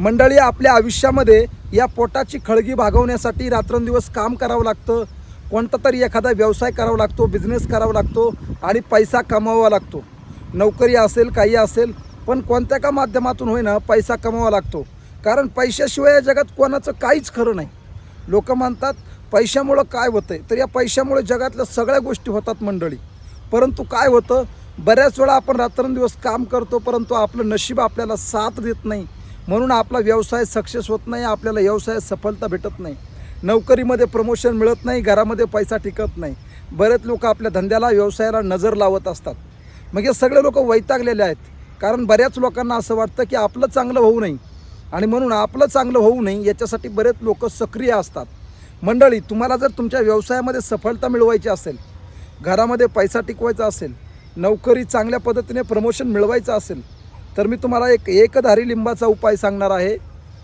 मंडळी आपल्या आयुष्यामध्ये या पोटाची खळगी भागवण्यासाठी रात्रंदिवस काम करावं लागतं. कोणता तरी एखादा व्यवसाय करावा लागतो बिझनेस करावा लागतो आणि पैसा कमवावा लागतो. नोकरी असेल काही असेल पण कोणत्या का माध्यमातून होईना पैसा कमवावा लागतो. कारण पैशाशिवाय या जगात कोणाचं काहीच खरं नाही. लोक म्हणतात पैशामुळं काय होतं आहे तर या पैशामुळे जगातल्या सगळ्या गोष्टी होतात मंडळी. परंतु काय होतं? बऱ्याच वेळा आपण रात्रंदिवस काम करतो परंतु आपलं नशीब आपल्याला साथ देत नाही. म्हणून आपला व्यवसाय सक्सेस होत नाही आपल्याला व्यवसायात सफलता भेटत नाही. नोकरीमध्ये प्रमोशन मिळत नाही घरामध्ये पैसा टिकत नाही. बरेच लोक आपल्या धंद्याला व्यवसायाला नजर लावत असतात. मग हे सगळे लोक वैतागलेले आहेत. कारण बऱ्याच लोकांना असं वाटतं की आपलं चांगलं होऊ नये. आणि म्हणून आपलं चांगलं होऊ नये याच्यासाठी बरेच लोक सक्रिय असतात. मंडळी तुम्हाला जर तुमच्या व्यवसायामध्ये सफलता मिळवायची असेल घरामध्ये पैसा टिकवायचा असेल नोकरी चांगल्या पद्धतीने प्रमोशन मिळवायचं असेल तर मी तुम्हाला एक एकधारी लिंबाचा उपाय सांगणार आहे.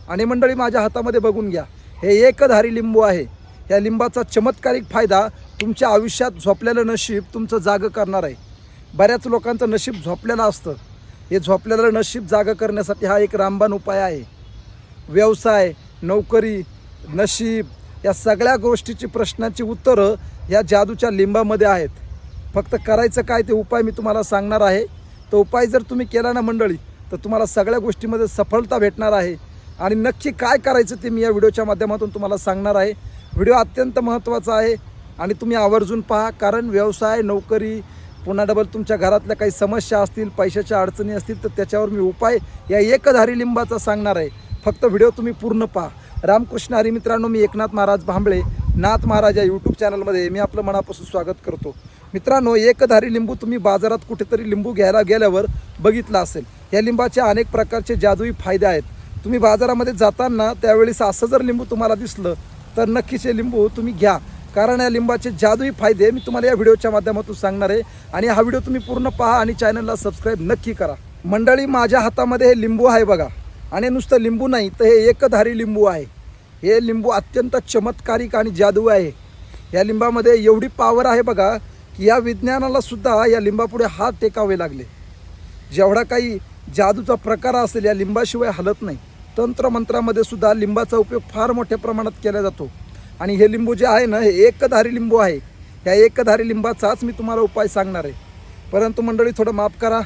आणि मंडळी माझ्या हातामध्ये बघून घ्या. हे एकधारी लिंबू आहे. या लिंबाचा चमत्कारिक फायदा तुमच्या आयुष्यात झोपलेलं नशीब तुमचं जागं करणार आहे. बऱ्याच लोकांचं नशीब झोपलेलं असतं. हे झोपलेलं नशीब जागं करण्यासाठी हा एक रामबाण उपाय आहे. व्यवसाय नोकरी नशीब या सगळ्या गोष्टीची प्रश्नांची उत्तरं या जादूच्या लिंबामध्ये आहेत. फक्त करायचं काय ते उपाय मी तुम्हाला सांगणार आहे. तो उपाय जर तुम्ही केला ना मंडळी तर तुम्हाला सगळ्या गोष्टीमध्ये सफलता भेटणार आहे. आणि नक्की काय करायचं ते मी या व्हिडिओच्या माध्यमातून तुम्हाला सांगणार आहे. व्हिडिओ अत्यंत महत्त्वाचा आहे आणि तुम्ही आवर्जून पहा कारण व्यवसाय नोकरी पुन्हा डबल तुमच्या घरातल्या काही समस्या असतील पैशाच्या अडचणी असतील तर त्याच्यावर मी उपाय या एकधारी लिंबाचा सांगणार आहे. फक्त व्हिडिओ तुम्ही पूर्ण पहा. रामकृष्ण हरी मित्रांनो मी एकनाथ महाराज भांबळे नाथ महाराज या यूट्यूब चॅनलमध्ये मी आपलं मनापासून स्वागत करतो. मित्रांनो एकधारी लिंबू तुम्ही बाजारात कुठेतरी लिंबू घ्यायला गेल्यावर बघितलं असेल. या लिंबाचे अनेक प्रकारचे जादुई फायदे आहेत. तुम्ही बाजारामध्ये जाताना त्यावेळेस असं जर लिंबू तुम्हाला दिसलं तर नक्कीच हे लिंबू तुम्ही घ्या. कारण या लिंबाचे जादुई फायदे मी तुम्हाला या व्हिडिओच्या माध्यमातून सांगणार आहे. आणि हा व्हिडिओ तुम्ही पूर्ण पहा आणि चॅनलला सबस्क्राईब नक्की करा. मंडळी माझ्या हातामध्ये हे लिंबू आहे बघा. आणि नुसतं लिंबू नाही तर हे एकधारी लिंबू आहे. हे लिंबू अत्यंत चमत्कारिक आणि जादू आहे. या लिंबामध्ये एवढी पॉवर आहे बघा की या विज्ञानाला सुद्धा या लिंबापुढे हात टेकावे लागले. जेवढा काही जादूचा प्रकार असेल या लिंबाशिवाय हलत नाही. तंत्रमंत्रामध्ये सुद्धा लिंबाचा उपयोग फार मोठ्या प्रमाणात केला जातो. आणि हे लिंबू जे आहे ना हे एकधारी लिंबू आहे. ह्या एकधारी लिंबाचाच मी तुम्हाला उपाय सांगणार आहे. परंतु मंडळी थोडं माफ करा.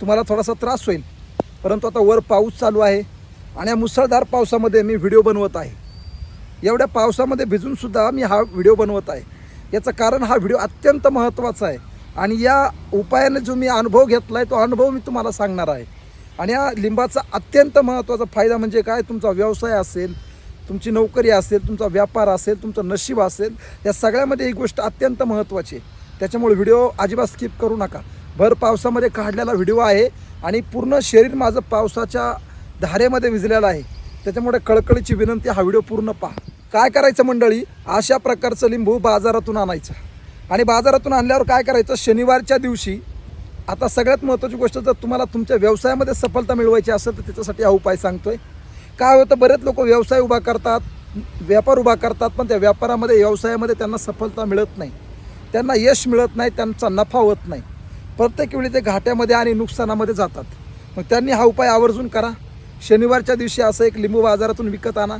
तुम्हाला थोडासा त्रास होईल. परंतु आता वर पाऊस चालू आहे आणि या मुसळधार पावसामध्ये मी व्हिडिओ बनवत आहे. एवढ्या पावसामध्ये भिजूनसुद्धा मी हा व्हिडिओ बनवत आहे. याचं कारण हा व्हिडिओ अत्यंत महत्त्वाचा आहे. आणि या उपायाने जो मी अनुभव घेतला आहे तो अनुभव मी तुम्हाला सांगणार आहे. आणि या लिंबाचा अत्यंत महत्त्वाचा फायदा म्हणजे काय? तुमचा व्यवसाय असेल तुमची नोकरी असेल तुमचा व्यापार असेल तुमचं नशीब असेल या सगळ्यामध्ये ही गोष्ट अत्यंत महत्त्वाची आहे. त्याच्यामुळे व्हिडिओ अजिबात स्किप करू नका. भर पावसामध्ये काढलेला व्हिडिओ आहे आणि पूर्ण शरीर माझं पावसाच्या धारेमध्ये विजलेलं आहे. त्याच्यामुळे कळकळीची विनंती हा व्हिडिओ पूर्ण पहा. काय करायचं मंडळी? अशा प्रकारचं लिंबू बाजारातून आणायचं. आणि बाजारातून आणल्यावर काय करायचं? शनिवारच्या दिवशी आता सगळ्यात महत्त्वाची गोष्ट जर तुम्हाला तुमच्या व्यवसायामध्ये सफलता मिळवायची असेल तर त्याच्यासाठी हा उपाय सांगतोय. काय होतं? बरेच लोक व्यवसाय उभा करतात व्यापार उभा करतात पण त्या व्यापारामध्ये व्यवसायामध्ये त्यांना सफलता मिळत नाही. त्यांना यश मिळत नाही त्यांचा नफा होत नाही. प्रत्येक वेळी ते घाट्यामध्ये आणि नुकसानामध्ये जातात. मग त्यांनी हा उपाय आवर्जून करा. शनिवारच्या दिवशी असं एक लिंबू बाजारातून विकत आणा.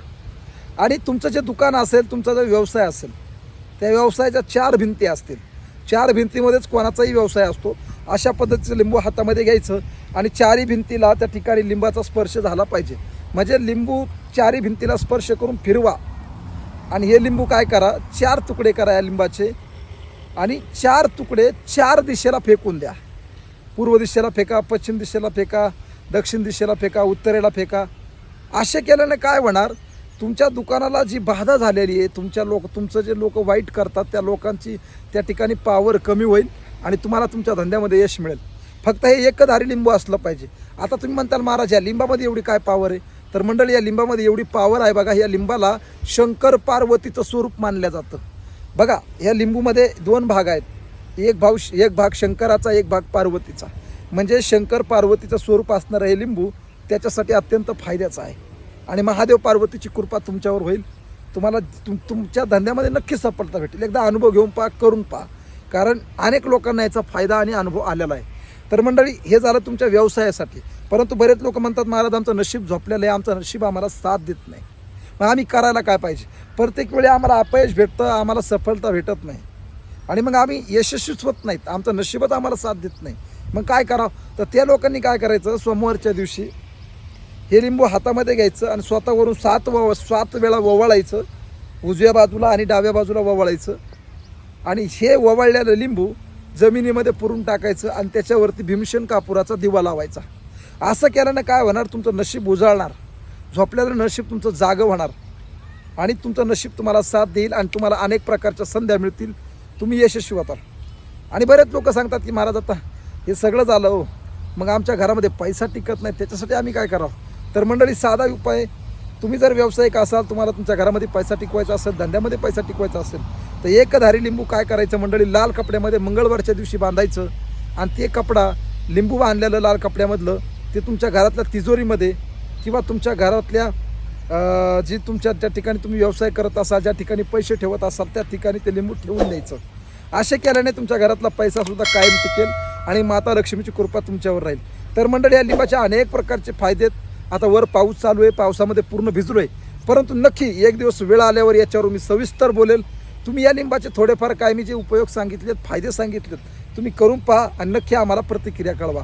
आणि तुमचं जे दुकान असेल तुमचा जो व्यवसाय असेल त्या व्यवसायाच्या चार भिंती असतील. चार भिंतीमध्येच कोणाचाही व्यवसाय असतो. अशा पद्धतीचं लिंबू हातामध्ये घ्यायचं आणि चारही भिंतीला त्या ठिकाणी लिंबाचा स्पर्श झाला पाहिजे. म्हणजे लिंबू चारही भिंतीला स्पर्श करून फिरवा. आणि हे लिंबू काय करा? चार तुकडे करा या लिंबाचे. आणि चार तुकडे चार दिशेला फेकून द्या. पूर्व दिशेला फेका पश्चिम दिशेला फेका दक्षिण दिशेला फेका उत्तरेला फेका. असे केल्याने काय होणार? तुमच्या दुकानाला जी बाधा झालेली आहे तुमच्या लोक तुमचं जे लोक वाईट करतात त्या लोकांची त्या ठिकाणी पावर कमी होईल आणि तुम्हाला तुमच्या धंद्यामध्ये यश मिळेल. फक्त हे एकधारी लिंबू असलं पाहिजे. आता तुम्ही म्हणताल महाराज या लिंबामध्ये एवढी काय पावर आहे? तर मंडळी या लिंबामध्ये एवढी पावर आहे बघा या लिंबाला शंकर पार्वतीचं स्वरूप मानलं जातं. बघा या लिंबूमध्ये दोन भाग आहेत. एक भाव एक भाग शंकराचा एक भाग पार्वतीचा. म्हणजे शंकर पार्वतीचं स्वरूप असणारं हे लिंबू त्याच्यासाठी अत्यंत फायद्याचं आहे. आणि महादेव पार्वतीची कृपा तुमच्यावर होईल. तुम्हाला तुम तुमच्या धंद्यामध्ये नक्की सफलता भेटेल. एकदा अनुभव घेऊन पहा करून पहा. कारण अनेक लोकांना याचा फायदा आणि अनुभव आलेला आहे. तर मंडळी हे झालं तुमच्या व्यवसायासाठी. परंतु बरेच लोक म्हणतात महाराज आमचं नशीब झोपलेलं आहे. आमचं नशीब आम्हाला साथ देत नाही. मग आम्ही करायला काय पाहिजे? प्रत्येक वेळी आम्हाला अपयश भेटतं आम्हाला सफलता भेटत नाही. आणि मग आम्ही यशस्वीच होत नाहीत. आमचं नशीबच आम्हाला साथ देत नाही. मग काय करावं? तर त्या लोकांनी काय करायचं? सोमवारच्या दिवशी हे लिंबू हातामध्ये घ्यायचं आणि स्वतःवरून सात व सात वेळा ववाळायचं उजव्या बाजूला आणि डाव्या बाजूला ववाळायचं आणि हे ववाळलेलं लिंबू जमिनीमध्ये पुरून टाकायचं आणि त्याच्यावरती भीमसेन कापुराचा दिवा लावायचा. असं केल्यानं काय होणार? तुमचं नशीब उजाळणार. झोपल्यानं नशीब तुमचं जागं होणार. आणि तुमचं नशीब तुम्हाला साथ देईल आणि तुम्हाला अनेक प्रकारच्या संध्या मिळतील. तुम्ही यशस्वी होताल आणि बरेच लोक सांगतात की महाराज आता हे सगळं झालं हो. मग आमच्या घरामध्ये पैसा टिकत नाही. त्याच्यासाठी आम्ही काय करावं? तर मंडळी साधा उपाय तुम्ही जर व्यावसायिक असाल तुम्हाला तुमच्या घरामध्ये पैसा टिकवायचा असेल धंद्यामध्ये पैसा टिकवायचा असेल तर एकधारी लिंबू काय करायचं मंडळी लाल कपड्यामध्ये मंगळवारच्या दिवशी बांधायचं आणि ते कपडा लिंबू बांधलेलं लाल कपड्यामधलं ते तुमच्या घरातल्या तिजोरीमध्ये किंवा तुमच्या घरातल्या जी तुमच्या त्या ठिकाणी तुम्ही व्यवसाय करत असाल ज्या ठिकाणी पैसे ठेवत असाल त्या ठिकाणी ते लिंबू ठेवून द्यायचं. असे केल्याने तुमच्या घरातला पैसासुद्धा कायम टिकेल आणि माता लक्ष्मीची कृपा तुमच्यावर राहील. तर मंडळी या लिंबाचे अनेक प्रकारचे फायदे आहेत. आता वर पाऊस चालू आहे पावसामध्ये पूर्ण भिजलो आहे परंतु नक्की एक दिवस वेळ आल्यावर याच्यावर मी सविस्तर बोलेल. तुम्ही या लिंबाचे थोडेफार काय मी जे उपयोग सांगितलेत फायदे सांगितलेत. तुम्ही करून पहा आणि नक्की आम्हाला प्रतिक्रिया कळवा.